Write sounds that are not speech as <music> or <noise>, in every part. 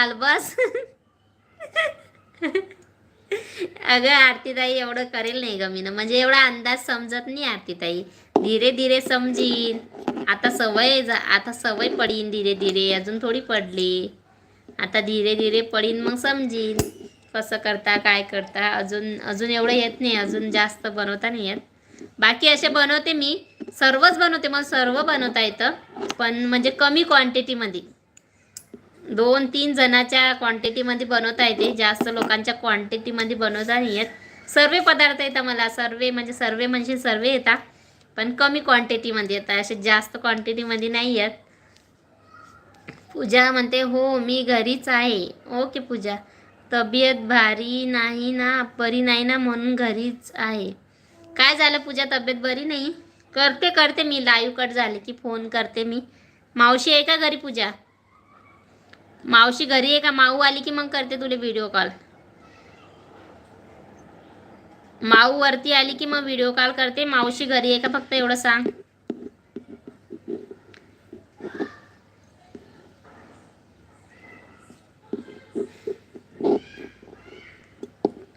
चाल बस. अगं आरतीताई एवढं करेल नाही ग मी म्हणजे एवढा अंदाज समजत नाही आरतीताई. धीरे धीरे समजीन. आता सवय आता सवय पडीन धीरे धीरे. अजून थोडी पडली. आता धीरे धीरे पडीन मग समजीन. कसं करता काय करता अजून अजून एवढं येत नाही. अजून जास्त बनवता नाही येत. बाकी असे बनवते मी. सर्वच बनवते. मला सर्व बनवता येतं. पण म्हणजे कमी क्वांटिटीमध्ये दोन तीन जणाच्या क्वांटिटीमध्ये बनवता येते. जास्त लोकांच्या क्वांटिटीमध्ये बनवता नाही येत. सर्व पदार्थ येतात मला सर्व म्हणजे सर्व म्हणजे सर्व येतात. पण कमी क्वांटिटीमध्ये येतात. असे जास्त क्वांटिटीमध्ये नाही येत. पूजा म्हणते हो मी घरीच आहे. ओके पूजा. तब्येत भारी नाही ना बरी नाही ना म्हणून घरीच आहे. काय झालं पूजा? तब्येत बरी नाही? करते करते मी. लाईव्ह कट झाले की फोन करते मी. मावशी आहे का घरी पूजा? मावशी घरी आहे का? माऊ आली की मग करते तुला व्हिडिओ कॉल माऊ वरती आली की मग व्हिडिओ कॉल करते. मावशी घरी आहे का? फक्त एवढं सांग.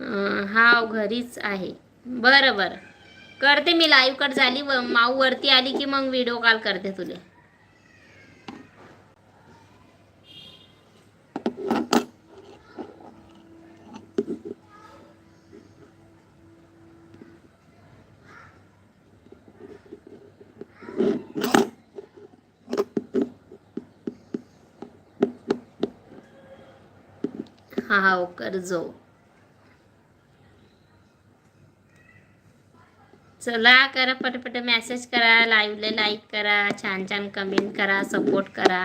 हाव हा घरीच आहे. बरं बरं. करते मी लाईव्ह कट झाली. व माऊ वरती आली की मग व्हिडिओ कॉल करते तुले. हा हा चला करा पटपट मेसेज करा लाईव्हला लाईक करा छान छान कमेंट करा सपोर्ट करा.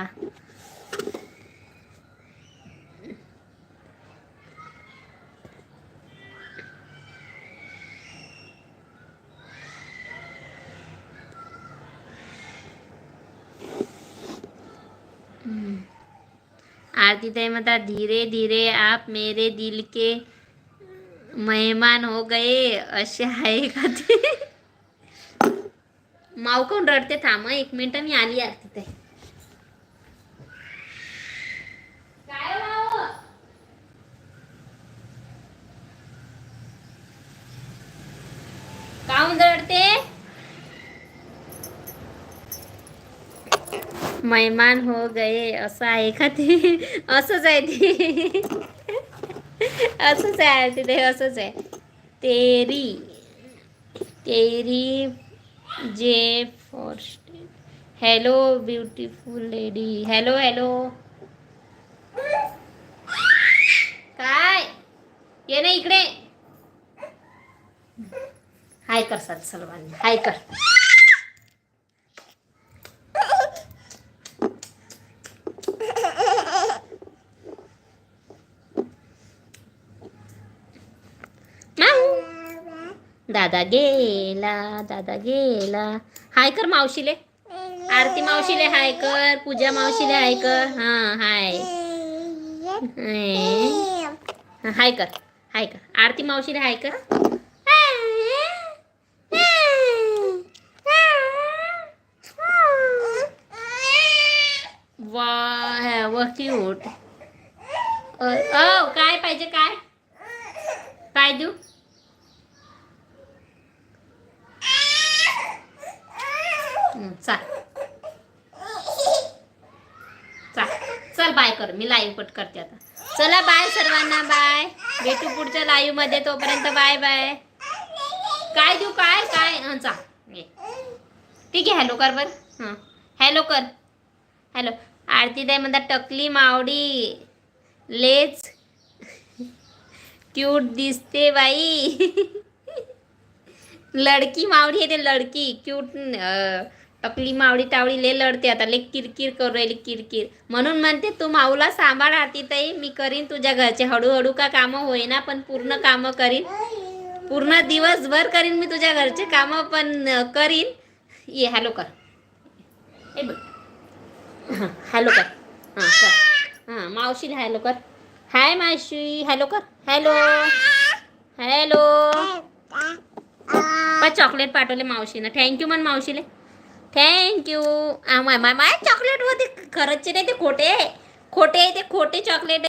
आरती ताई म्हणतात धीरे धीरे आप मेरे दिल के मेहमान हो गए असे आहे का ते? माऊ कोण रडते? थांब एक मिनटं मी आली आरती ताई मेहमान हो गए असं ते असंच आहे ते तेरी तेरी जे first hello beautiful lady hello hello ये ना इकडे। हाय कर सर्वांनी हाय कर। दादा गेला दादा गेला. हाय कर मावशीले. आरती मावशीले हाय कर पूजा मावशीले हाय कर. हा हाय. हाय कर हाय कर. आरती मावशीले हाय कर. वा व क्यूट काय पाहिजे काय? काय देऊ हं, चाल. चल बाय कर मी लाईव्ह कट करते आता. चला बाय सर्वांना बाय. भेटू पुढच्या लाईव्हमध्ये तोपर्यंत बाय बाय. काय देऊ काय काय? चा ठीक आहे हॅलो कर बर. हां. हॅलो कर. हॅलो आरती दे म्हणतात टकली मावडी लेच. क्यूट दिसते बाई. लडकी मावडी आहे ते लडकी. क्यूट टकली मावडी टावडी ले लढते आता ले किरकिर करू राहिली किरकिर. म्हणून म्हणते तू माऊला सांभाळ आरती ताई मी करीन तुझ्या घरचे हळूहळू का कामं होईना पण पूर्ण कामं करीन. पूर्ण दिवसभर करीन मी तुझ्या घरचे कामं पण करीन. ये हॅलो कर. ए बघ. <coughs> हॅलो कर. हां कर. हां मावशीला हॅलो कर. हाय मावशी हॅलो कर. हॅलो. हॅलो. चॉकलेट पाठवले मावशीनं. थँक्यू म्हण मावशीले. थँक्यू माय माय माय चॉकलेट होते खरंच नाही ते खोटे खोटे ते खोटे चॉकलेट